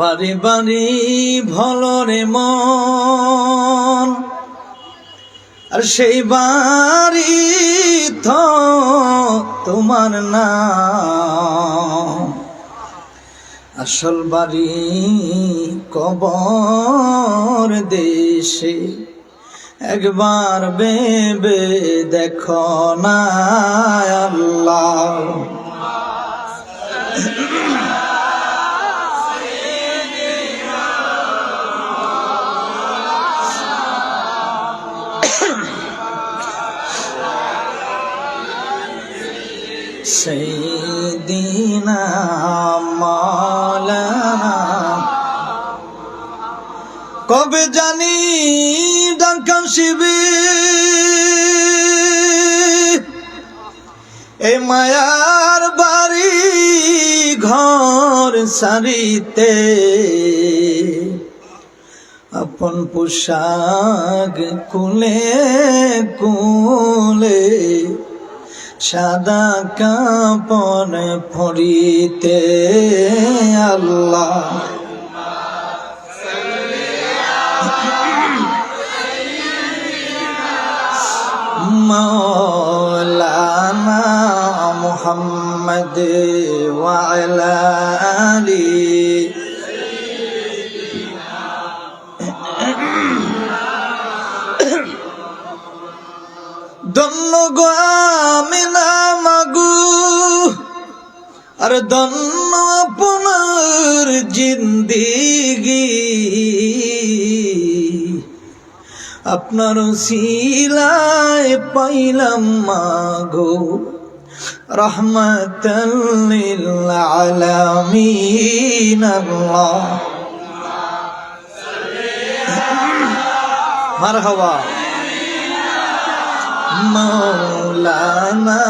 বাড়ি বাড়ি ভলরে মন। আর সেই বাড়ি তোমার না আসল বাড়ি কবর দেশে একবার বেবে দেখো না আল্লাহ। কবে জানি ডাকা শিবি এ মায়ার বাড়ি ঘর সারিতে। আপন পোশাক কুলে কুলে সাদা কাপড় ফরিতে আল্লাহ مولانا محمد وعلى آله দন্ন গো আমিনা মাগু আর দন্ন আপনার জিন্দিগি আপনার শিলায় পাইলাম মাগো রহমত মার আল্লাহ। মারহাবা। মৌলানা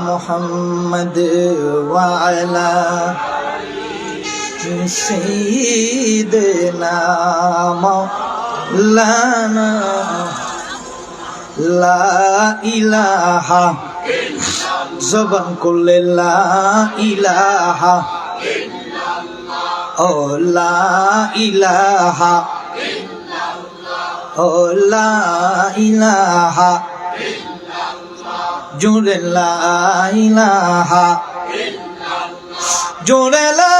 মোহাম্মদ ওয়ালা সঈদনা মাওলানা লা ইলাহা। জবান করলে লা ইলাহা। ও লা ইলাহা। ও লা ইলাহা। জোরে লা ইলাহা। জোরে লা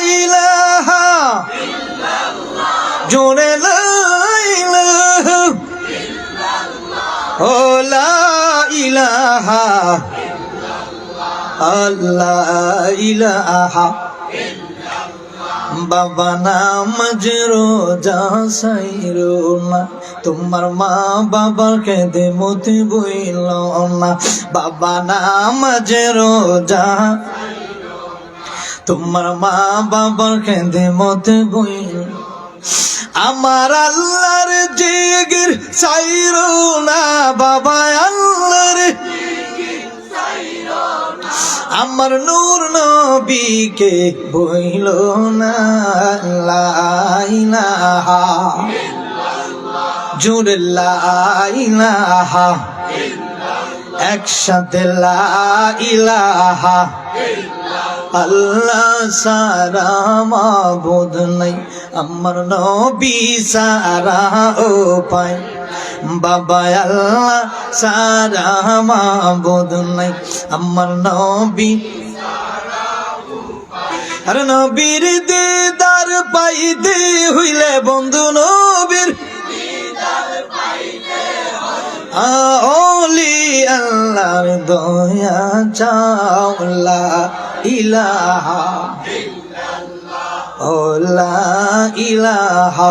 ইলাহা। জোরে তোমার মা বাবার কেঁদে মতি বইল না। বাবা নাম রোজা তোমার মা বাবার কেঁদে মতে বইল। আমার আল্লাহর জিগির সাইরো না। বাবা আল্লাহর আমার নূর নবীকে বইল না লাইলাহা একসাথে লাইলাহা আল্লাহ সারা মাবুদ নাই, আমার নবী সারা ও পায় বাবা আল্লাহ, সারা মাবুদ নাই। আমার নবী, আর নবীর দিদার পাইতে হইলে বন্ধু নবীর ওলি আল্লাহর দয়া চাওলা ইলাহা, ও লা ইলাহা।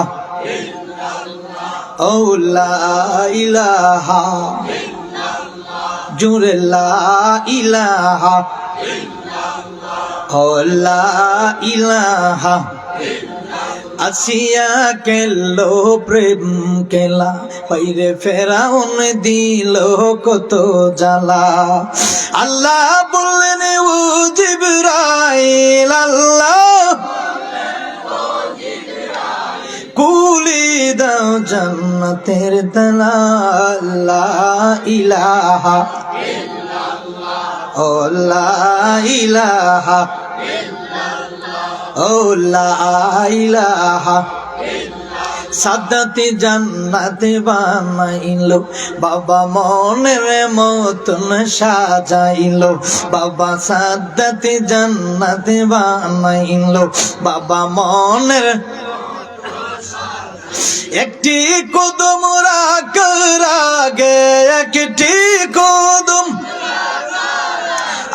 ইলাহা ইলাহা ইলাহা আসিয়া কেলো প্রেম কেলা পাইরে ফেরাউন দিল কত জ্বালা। আল্লাহ বললেন, ও জিবরাইল, আল্লাহ জান্নাতের তালা ইলাহা ও ইলাহা ও ইলাহা সাদাতে জান্নাতে বানাইলো, বাবা মনের মতন সাজাইলো। বাবা সাদাতে জান্নাতে বানাইলো, বাবা মনের একটি কদম রাখার আগে একটি কদম।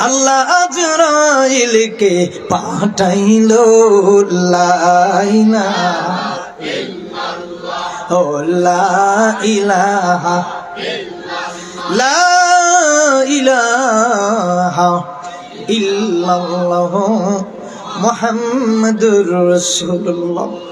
আল্লাহ আজরাইলকে পাঠাইলো লাইলা। ও লা ইলাহা ইল্লাল্লাহ মুহাম্মাদুর রাসূলুল্লাহ।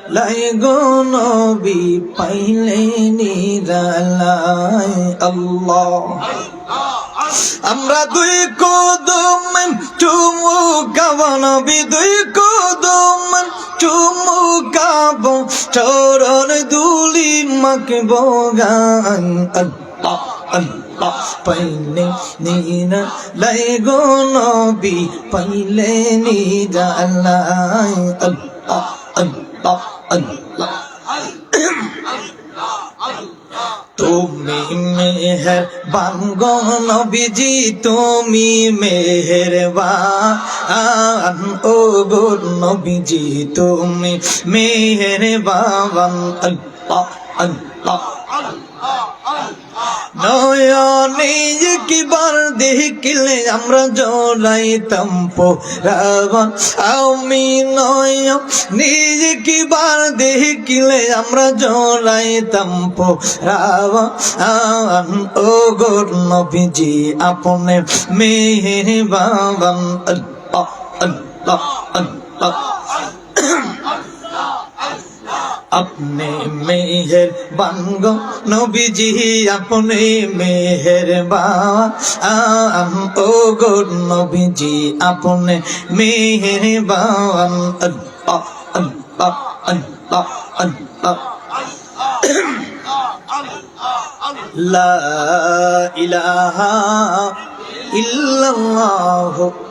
লাই নবী পাইলে নীরা লাই আল্লাহ। আমরা দুই কদম চুমু কাবানবি দুই কদম চুমু কাব চরণ দুলি মাখব গান। আল্লাহ আল্লাহ পাইলে নীরা লাই গো নবী পাইলে নীরা লাই আল্লাহ আল্লাহ আল্লাহ তুমি মেহের বাঙ্গ নবীজি, তুমি মেহের বান ও গো নবীজি, তুমি মেহের আল্লাহ আল্লাহ আল্লাহ। নয়নে কিবার দেখিলে আমরা জড়াইতাম পোরাবান আমি নয়, নিজে কিবার দেখিলে আমরা জড়াইতাম পোরাবান ও গোর নবীজি, আপনে মেহের বাবান আল্লাহ আল্লাহ আল্লাহ। আপনি মেহের বাঙ্গ, নবীজি আপনি মেহের বান। ও গো নবীজি, আপনি মেহের আল্লাহ আল্লাহ আল্লাহ। লা ইলাহা ইল্লাল্লাহ।